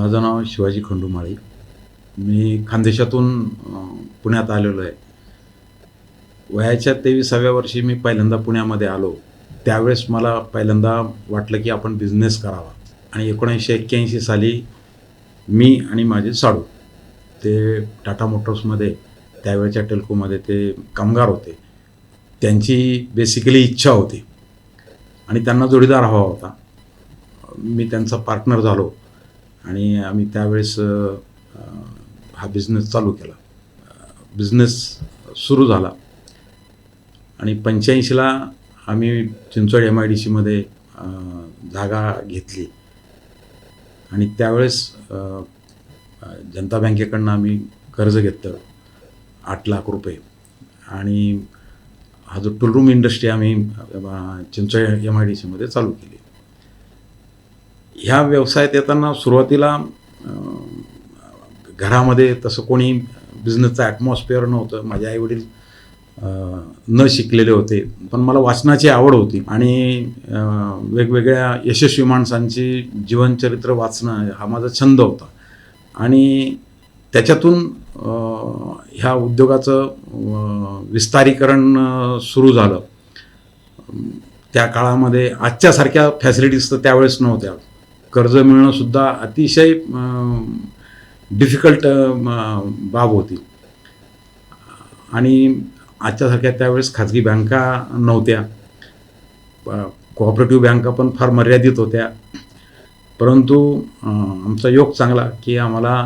माझं नाव शिवाजी खंडूमाळी. मी खानदेशातून पुण्यात आलेलो आहे. वयाच्या तेविसाव्या वर्षी मी पहिल्यांदा पुण्यामध्ये आलो. त्यावेळेस मला पहिल्यांदा वाटलं की आपण बिझनेस करावा. आणि एकोणीसशे एक्क्याऐंशी साली मी आणि माझे साडू ते टाटा मोटर्समध्ये त्यावेळच्या टेल्कोमध्ये ते कामगार होते. त्यांची बेसिकली इच्छा होती. आणि त्यांना जोडीदार हवा होता. मी त्यांचा पार्टनर झालो. आणि आम्ही त्यावेळेस हा बिझनेस चालू केला. बिझनेस सुरू झाला. आणि पंच्याऐंशीला आम्ही चिंचवड एम आय डी सीमध्ये जागा घेतली. आणि त्यावेळेस जनता बँकेकडनं आम्ही कर्ज घेतलं. आठ लाख रुपये. आणि हा जो टूलरूम इंडस्ट्री आम्ही चिंचवड एम आय डी सीमध्ये चालू केली. ह्या व्यवसायात येताना सुरुवातीला घरामध्ये तसं कोणी बिझनेसचं ॲटमॉस्फिअर नव्हतं. माझे आईवडील न शिकलेले होते. पण मला वाचनाची आवड होती. आणि वेगवेगळ्या यशस्वी माणसांची जीवनचरित्र वाचणं हा माझा छंद होता. आणि त्याच्यातून ह्या उद्योगाचं विस्तारीकरण सुरू झालं. त्या काळामध्ये आजच्यासारख्या फॅसिलिटीज तर त्यावेळेस नव्हत्या. कर्ज मिळणंसुद्धा अतिशय डिफिकल्ट बाब होती. आणि आजच्यासारख्या त्यावेळेस खाजगी बँका नव्हत्या. कोऑपरेटिव्ह बँका पण फार मर्यादित होत्या. परंतु आमचा योग चांगला की आम्हाला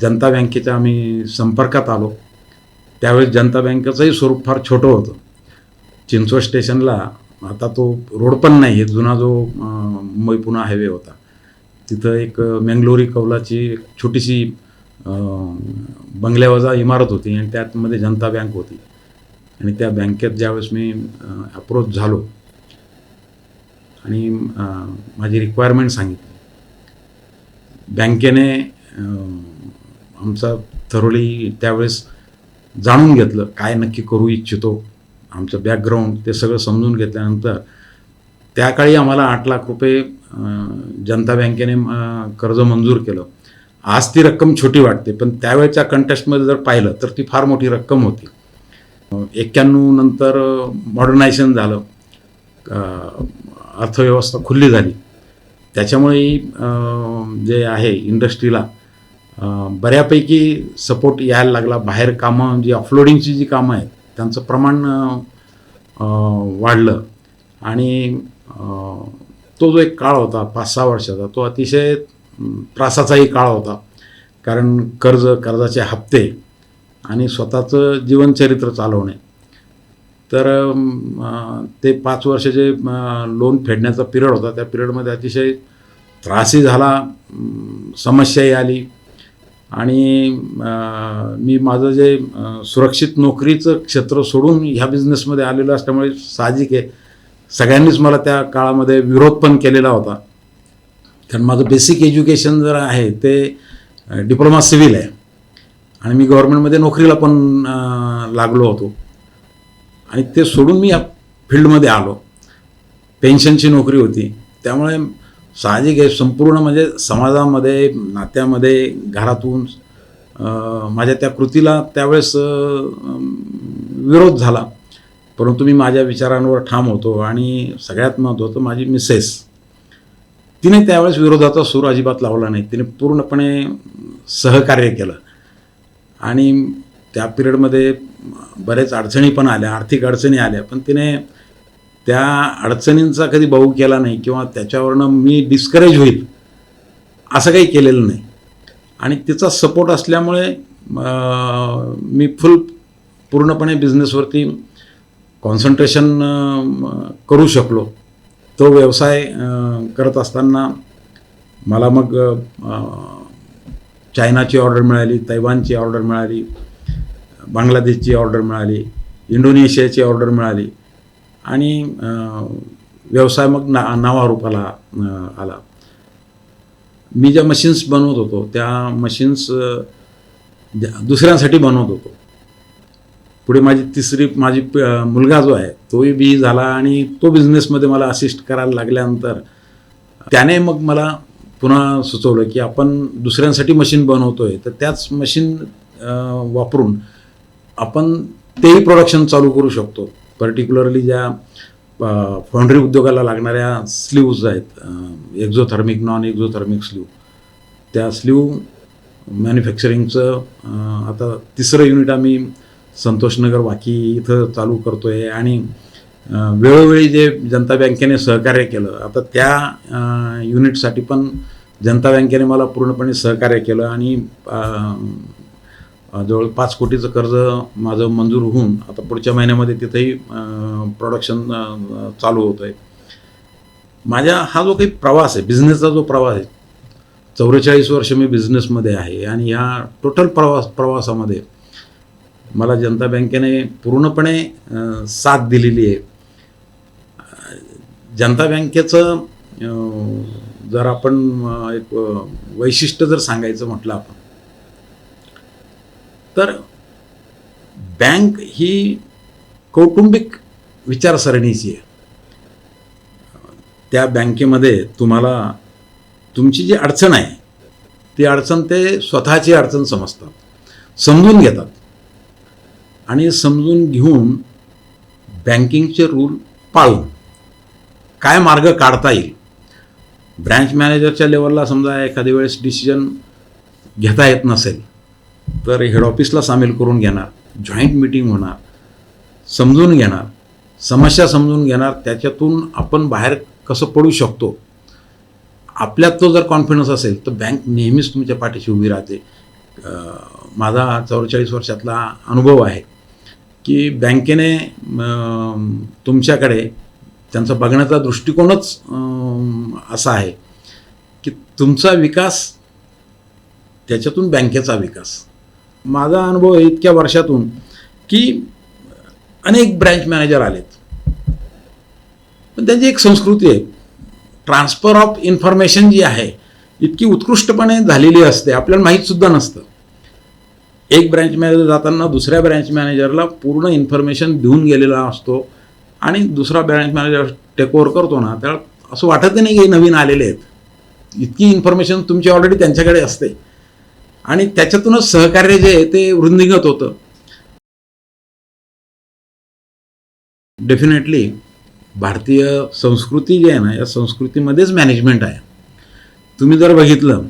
जनता बँकेच्या आम्ही संपर्कात आलो. त्यावेळेस जनता बँकेचंही स्वरूप फार छोटं होतं. चिंचवड स्टेशनला आता तो रोड पण नाही आहे. जुना जो मुंबई पुणा हायवे होता तिथं एक मेंगलोरी कौलाची एक छोटीशी बंगल्यावजा इमारत होती आणि त्यातमध्ये जनता बँक होती. आणि त्या बँकेत ज्यावेळेस मी अप्रोच झालो आणि माझी रिक्वायरमेंट सांगितली. बँकेने आमचा थरोली त्यावेळेस जाणून घेतलं काय नक्की करू इच्छितो. आमचं बॅकग्राऊंड ते सगळं समजून घेतल्यानंतर त्या काळी आम्हाला आठ लाख रुपये जनता बँकेने कर्ज मंजूर केलं. आज ती रक्कम छोटी वाटते पण त्यावेळच्या कंटेस्टमध्ये जर पाहिलं तर ती फार मोठी रक्कम होती. एक्क्याण्णव नंतर मॉडर्नायझेशन झालं. अर्थव्यवस्था खुल्ली झाली. त्याच्यामुळे जे आहे इंडस्ट्रीला बऱ्यापैकी सपोर्ट यायला लागला. बाहेर कामं जी ऑफलोडिंगची जी कामं आहेत त्यांचं प्रमाण वाढलं. आणि तो जो एक काळ होता पाच सहा वर्षाचा तो अतिशय त्रासाचाही काळ होता. कारण कर्ज कर्जाचे हप्ते आणि स्वतःचं जीवनचरित्र चालवणे. तर ते पाच वर्ष जे लोन फेडण्याचा पिरियड होता त्या पिरियडमध्ये अतिशय त्रासही झाला समस्याही आली. आणि मी माझं जे सुरक्षित नोकरीचं क्षेत्र सोडून ह्या बिझनेसमध्ये आलेलं असल्यामुळे साहजिक आहे. सगळ्यांनीच मला त्या काळामध्ये विरोध पण केलेला होता. कारण माझं बेसिक एज्युकेशन जर आहे ते डिप्लोमा सिव्हिल आहे. आणि मी गव्हर्नमेंटमध्ये नोकरीला पण लागलो होतो. आणि ते सोडून मी या फील्डमध्ये आलो. पेन्शनची नोकरी होती. त्यामुळे साहजिक आहे संपूर्ण म्हणजे समाजामध्ये नात्यामध्ये घरातून माझ्या त्या कृतीला त्यावेळेस विरोध झाला. परंतु मी माझ्या विचारांवर ठाम होतो आणि सगळ्यात महत्त्वाचं माझी मिसेस. तिने त्यावेळेस विरोधाचा सूर अजिबात लावला नाही. तिने पूर्णपणे सहकार्य केलं. आणि त्या पिरियडमध्ये बरेच अडचणी पण आल्या आर्थिक अडचणी आल्या. पण तिने त्या अडचणींचा कधी भाऊ केला नाही किंवा त्याच्यावरनं मी डिस्करेज होईल असं काही केलेलं नाही. आणि तिचा सपोर्ट असल्यामुळे मी फुल पूर्णपणे बिझनेसवरती कॉन्सन्ट्रेशन करू शकलो. तो व्यवसाय करत असताना मला मग चायनाची ऑर्डर मिळाली तैवानची ऑर्डर मिळाली बांगलादेशची ऑर्डर मिळाली इंडोनेशियाची ऑर्डर मिळाली. आणि व्यवसाय मग ना नावारूपाला आला. मी ज्या मशीन्स बनवत होतो त्या मशीन्स दुसऱ्यांसाठी बनवत होतो. पुढे माझी तिसरी माझी मुलगा जो आहे तोही बी झाला आणि तो बिझनेसमध्ये मला असिस्ट करायला लागल्यानंतर त्याने मग मला पुन्हा सुचवलं की आपण दुसऱ्यांसाठी मशीन बनवतोय तर त्याच मशीन वापरून आपण तेही प्रोडक्शन चालू करू शकतो. पर्टिक्युलरली ज्या फाउंड्री उद्योगाला लागणाऱ्या स्लीव्ज आहेत एक्झोथर्मिक नॉन एक्झोथर्मिक स्लीव त्या स्लीव मॅन्युफॅक्चरिंगचं आता तिसरं युनिट आम्ही संतोषनगर वाकी इथं चालू करतो आहे आणि वेळोवेळी जे जनता बँकेने सहकार्य केलं आता त्या युनिटसाठी पण जनता बँकेने मला पूर्णपणे सहकार्य केलं आणि जवळ पाच कोटीचं कर्ज माझं मंजूर होऊन आता पुढच्या महिन्यामध्ये तिथेही प्रोडक्शन चालू होतं आहे. माझ्या हा जो काही प्रवास आहे बिझनेसचा जो प्रवास आहे चौवेचाळीस वर्ष मी बिझनेसमध्ये आहे आणि ह्या टोटल प्रवास प्रवासामध्ये मला जनता बँकेने पूर्णपणे साथ दिलेली आहे. जनता बँकेचं जर आपण एक वैशिष्ट्य जर सांगायचं म्हटलं आपण तर बँक ही कौटुंबिक विचारसरणीची आहे. त्या बँकेमध्ये तुम्हाला तुमची जी अडचण आहे ती अडचण ते स्वतःची अडचण समजतात समजून घेतात. आणि समजून घेऊन बँकिंगचे रूल पाळून काय मार्ग काढता येईल? ब्रँच मॅनेजरच्या लेवलला समजा एखाद्या वेळेस डिसिजन घेता येत नसेल तर हेड ऑफिसला सामील करून घेणार जॉईंट मिटिंग होणार समजून घेणार समस्या समजून घेणार त्याच्यातून आपण बाहेर कसं पडू शकतो? आपल्यात तो जर कॉन्फिडन्स असेल तर बँक नेहमीच तुमच्या पाठीशी उभी राहते. माझा चौवेचाळीस वर्षातला अनुभव आहे की बँकेने तुमच्याकडे त्यांचा बघण्याचा दृष्टिकोनच असा आहे की तुमचा विकास त्याच्यातून बँकेचा विकास. माझा अनुभव आहे इतक्या वर्षातून की अनेक ब्रँच मॅनेजर आलेत. पण त्यांची एक संस्कृती आहे. ट्रान्सफर ऑफ इन्फॉर्मेशन जी आहे इतकी उत्कृष्टपणे झालेली असते आपल्याला माहीतसुद्धा नसतं. एक ब्रँच मॅनेजर जाताना दुसऱ्या ब्रँच मॅनेजरला पूर्ण इन्फॉर्मेशन देऊन गेलेला असतो आणि दुसरा ब्रँच मॅनेजर टेक करतो ना त्याला असं वाटत नाही की हे नवीन आलेले आहेत. इतकी इन्फॉर्मेशन तुमची ऑलरेडी त्यांच्याकडे असते. आणि त्याच्यातूनच सहकार्य जे आहे ते वृंदिंगत होतं. डेफिनेटली भारतीय संस्कृती जी आहे ना या संस्कृतीमध्येच मॅनेजमेंट आहे. तुम्ही जर बघितलं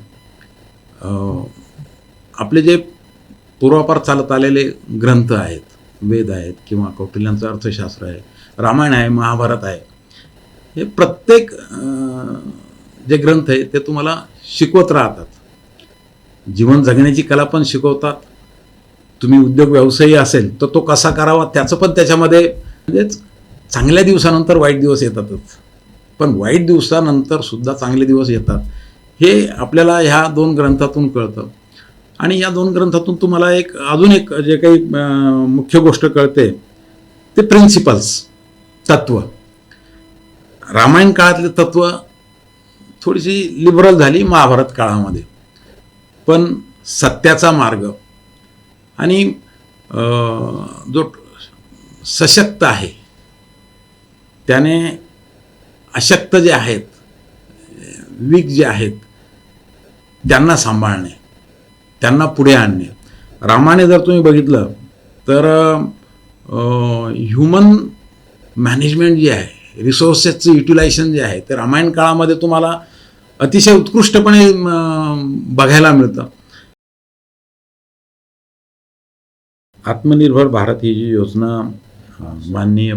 आपले जे पूर्वापार चालत आलेले ग्रंथ आहेत वेद आहेत किंवा कौटिल्यांचं अर्थशास्त्र आहे रामायण आहे महाभारत आहे हे प्रत्येक जे ग्रंथ आहे ते तुम्हाला शिकवत राहतात. जीवन जगण्याची कला पण शिकवतात. तुम्ही उद्योग व्यवसायी असेल तर तो कसा करावा त्याचं पण त्याच्यामध्ये म्हणजेच चांगल्या दिवसानंतर वाईट दिवस येतातच. पण वाईट दिवसानंतर सुद्धा चांगले दिवस येतात. हे आपल्याला ह्या दोन ग्रंथातून कळतं. आणि या दोन ग्रंथातून तुम्हाला एक अजून एक जे काही मुख्य गोष्ट कळते ते प्रिन्सिपल्स तत्व. रामायण काळातले तत्व थोडीशी लिबरल झाली महाभारत काळामध्ये. पण सत्याचा मार्ग. आणि जो सशक्त आहे त्याने अशक्त जे आहेत वीक जे आहेत त्यांना सांभाळणे त्यांना पुढे आणणे. रामाने जर तुम्ही बघितलं तर ह्युमन मॅनेजमेंट जे आहे रिसोर्सेसचं युटिलायझेशन जे आहे ते रामायण काळामध्ये तुम्हाला अतिशय उत्कृष्टपणे बघायला मिळतं. आत्मनिर्भर भारत ही जी योजना माननीय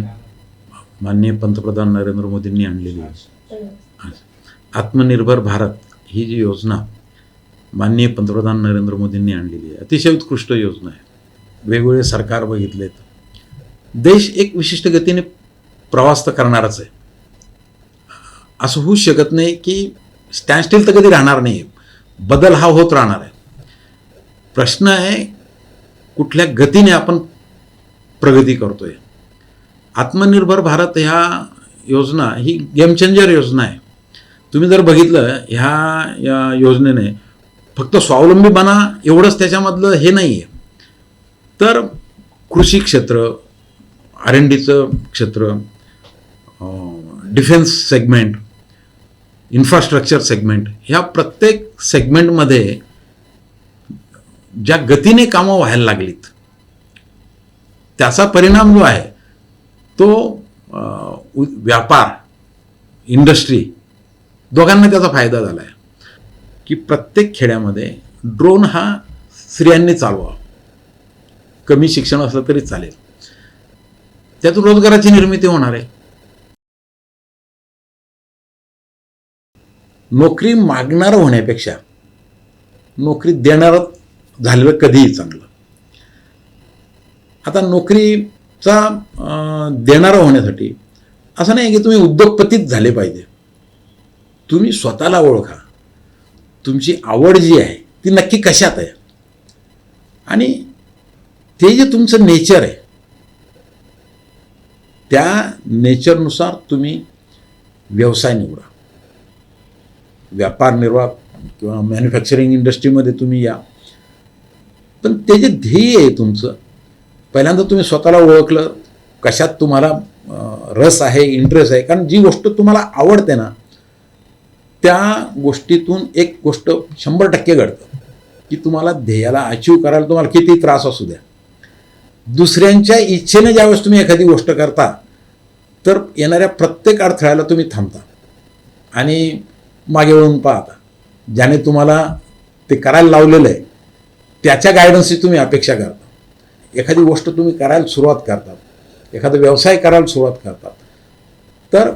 माननीय पंतप्रधान नरेंद्र मोदींनी आणलेली आहे. आत्मनिर्भर भारत ही जी योजना माननीय पंतप्रधान नरेंद्र मोदींनी आणलेली आहे. अतिशय उत्कृष्ट योजना आहे. वेगवेगळे सरकार बघितलेत. देश एक विशिष्ट गतीने प्रवास तर करणारच आहे. असं होऊच शकत नाही की स्टँडस्टिल तर कधी राहणार नाही बदल हा होत राहणार आहे. प्रश्न आहे कुठल्या गतीने आपण प्रगती करतोय? आत्मनिर्भर भारत ह्या योजना ही गेम चेंजर योजना आहे. तुम्ही जर बघितलं ह्या या योजनेने फक्त स्वावलंबी बना एवढंच त्याच्यामधलं हे नाही आहे तर कृषी क्षेत्र आर एन डीचं क्षेत्र डिफेन्स सेगमेंट इन्फ्रास्ट्रक्चर सेगमेंट ह्या प्रत्येक सेगमेंटमध्ये ज्या गतीने कामं व्हायला लागलीत त्याचा परिणाम जो आहे तो व्यापार इंडस्ट्री दोघांना त्याचा फायदा झाला आहे की प्रत्येक खेड्यामध्ये ड्रोन हा स्त्रियांनी चालवा कमी शिक्षण असलं तरी चालेल. त्यातून रोजगाराची निर्मिती होणार आहे. नोकरी मागणारं होण्यापेक्षा नोकरी देणारं झालं कधीही चांगलं. आता नोकरीचा देणारा होण्यासाठी असं नाही की तुम्ही उद्योगपतीच झाले पाहिजे. तुम्ही स्वतःला ओळखा. तुमची आवड जी आहे ती नक्की कशात आहे? आणि ते जे तुमचं नेचर आहे त्या नेचरनुसार तुम्ही व्यवसाय निवडा. व्यापार निर्वाह किंवा मॅन्युफॅक्चरिंग इंडस्ट्रीमध्ये तुम्ही या. पण ते जे ध्येय आहे तुमचं पहिल्यांदा तुम्ही स्वतःला ओळखलं कशात तुम्हाला रस आहे इंटरेस्ट आहे कारण जी गोष्ट तुम्हाला आवडते ना त्या गोष्टीतून एक गोष्ट शंभर टक्के घडतं की तुम्हाला ध्येयाला अचीव करायला तुम्हाला किती त्रास असू द्या. दुसऱ्यांच्या इच्छेने ज्यावेळेस तुम्ही एखादी गोष्ट करता तर येणाऱ्या प्रत्येक अडथळ्याला तुम्ही थांबता. आणि मागे वळून पाहता. ज्याने तुम्हाला ते करायला लावलेलं आहे त्याच्या गायडन्सची तुम्ही अपेक्षा करता. एखादी गोष्ट तुम्ही करायला सुरुवात करतात एखादा व्यवसाय करायला सुरुवात करतात तर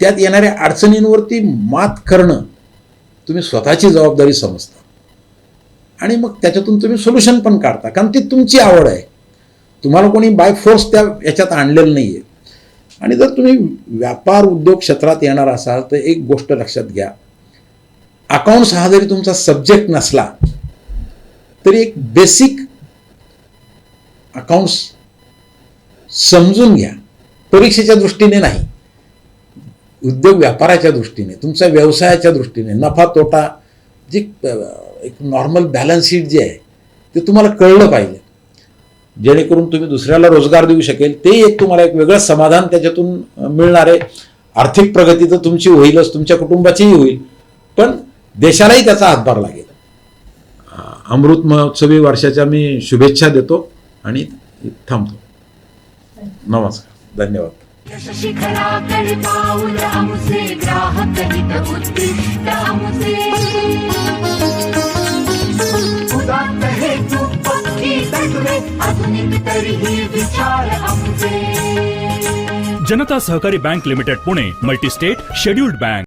त्यात येणाऱ्या अडचणींवरती मात करणं तुम्ही स्वतःची जबाबदारी समजता. आणि मग त्याच्यातून तुम्ही सोल्युशन पण काढता. कारण ती तुमची आवड आहे. तुम्हाला कोणी बाय फोर्स त्या याच्यात आणलेलं नाही आहे आणि जर तुम्ही व्यापार उद्योग क्षेत्रात येणार असाल तर एक गोष्ट लक्षात घ्या. अकाउंट्स हा जरी तुमचा सब्जेक्ट नसला तरी एक बेसिक अकाउंट्स समजून घ्या. परीक्षेच्या दृष्टीने नाही. उद्योग व्यापाराच्या दृष्टीने तुमच्या व्यवसायाच्या दृष्टीने नफा तोटा जी एक नॉर्मल बॅलन्स शीट जे आहे ते तुम्हाला कळलं पाहिजे. जेणेकरून तुम्ही दुसऱ्याला रोजगार देऊ शकेल. ते एक तुम्हाला एक वेगळं समाधान त्याच्यातून मिळणार. आहे आर्थिक प्रगती तर तुमची होईलच तुमच्या कुटुंबाचीही होईल. पण देशालाही त्याचा हातभार लागेल. अमृत महोत्सवी वर्षाच्या मी शुभेच्छा देतो आणि थांबतो. नमस्कार. धन्यवाद. पाऊल ग्राहक आधुनिक तरीही विचार Janata Sahakari bank limited Pune multistate scheduled bank.